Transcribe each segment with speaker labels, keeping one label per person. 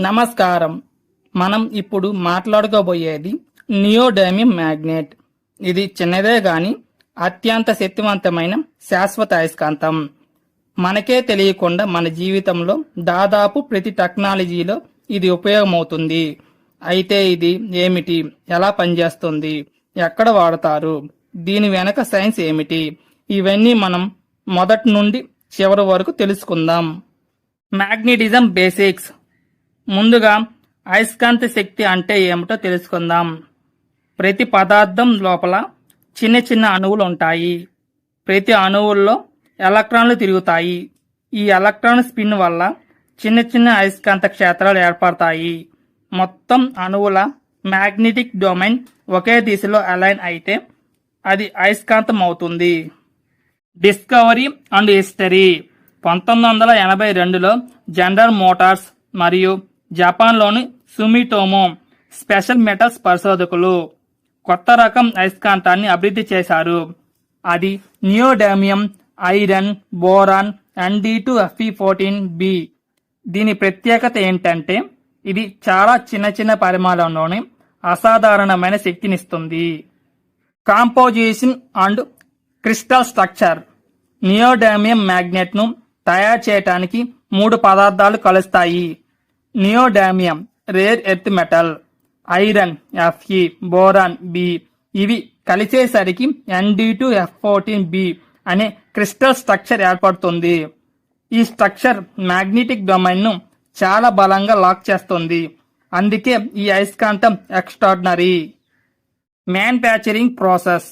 Speaker 1: నమస్కారం. మనం ఇప్పుడు మాట్లాడుకోబోయేది నియోడైమియం మ్యాగ్నెట్. ఇది చిన్నదే గాని అత్యంత శక్తివంతమైన శాశ్వత అయస్కాంతం. మనకే తెలియకుండా మన జీవితంలో దాదాపు ప్రతి టెక్నాలజీలో ఇది ఉపయోగమవుతుంది. అయితే ఇది ఏమిటి? ఎలా పనిచేస్తుంది? ఎక్కడ వాడతారు? దీని వెనక సైన్స్ ఏమిటి? ఇవన్నీ మనం మొదటి నుండి చివరి వరకు తెలుసుకుందాం. Magnetism basics. ముందుగా అయస్కాంత శక్తి అంటే ఏమిటో తెలుసుకుందాం. ప్రతి పదార్థం లోపల చిన్న చిన్న అణువులు ఉంటాయి. ప్రతి అణువుల్లో ఎలక్ట్రాన్లు తిరుగుతాయి. ఈ ఎలక్ట్రాన్ స్పిన్ వల్ల చిన్న చిన్న అయస్కాంత క్షేత్రాలు ఏర్పడతాయి. మొత్తం అణువుల మ్యాగ్నెటిక్ డొమైన్ ఒకే దిశలో అలైన్ అయితే అది అయస్కాంతం అవుతుంది డిస్కవరీ అండ్ హిస్టరీ పంతొమ్మిది వందల ఎనభై రెండులో జనరల్ మోటార్స్ మరియు జపాన్లోని సుమిటోమో స్పెషల్ మెటల్స్ పరిశోధకులు కొత్త రకం అయస్కాంతాన్ని అభివృద్ధి చేశారు. అది neodymium iron boron ND two FE fourteen B. దీని ప్రత్యేకత ఏంటంటే ఇది చాలా చిన్న చిన్న పరిమాణంలోనే అసాధారణమైన శక్తినిస్తుంది. Composition and crystal structure. Neodymium మ్యాగ్నెట్ను తయారు చేయడానికి మూడు పదార్థాలు కలుస్తాయి. Neodymium rare earth metal iron FE boron B. ఇవి కలిసేసరికి ND two F fourteen B అనే క్రిస్టల్ స్ట్రక్చర్ ఏర్పడుతుంది. ఈ స్ట్రక్చర్ మ్యాగ్నెటిక్ డొమైన్ను చాలా బలంగా లాక్ చేస్తుంది. అందుకే ఈ అయస్కాంతం ఎక్స్ట్రాడినరీ మ్యానుఫ్యాక్చరింగ్ ప్రాసెస్.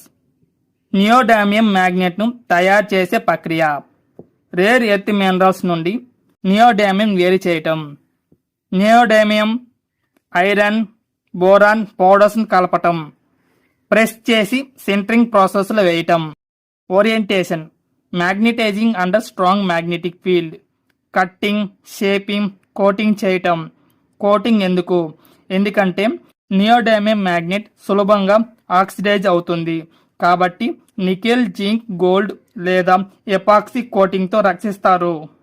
Speaker 1: నియోడామియం మ్యాగ్నెట్ను తయారు చేసే ప్రక్రియ. రేర్ ఎర్త్ మినరల్స్ నుండి నియోడామియం వేరు చేయటం. నియోడేమియం ఐరన్ బోరాన్ పౌడర్స్ కలపటం. ప్రెస్ చేసి సెంటరింగ్ ప్రాసెస్లో వేయటం. Orientation magnetising under strong magnetic field. Cutting shaping coating చేయటం. కోటింగ్ ఎందుకు? ఎందుకంటే నియోడైమియం మ్యాగ్నెట్ సులభంగా ఆక్సిడైజ్ అవుతుంది. కాబట్టి నికెల్ జింక్ గోల్డ్ లేదా ఎపాక్సీ కోటింగ్తో రక్షిస్తారు.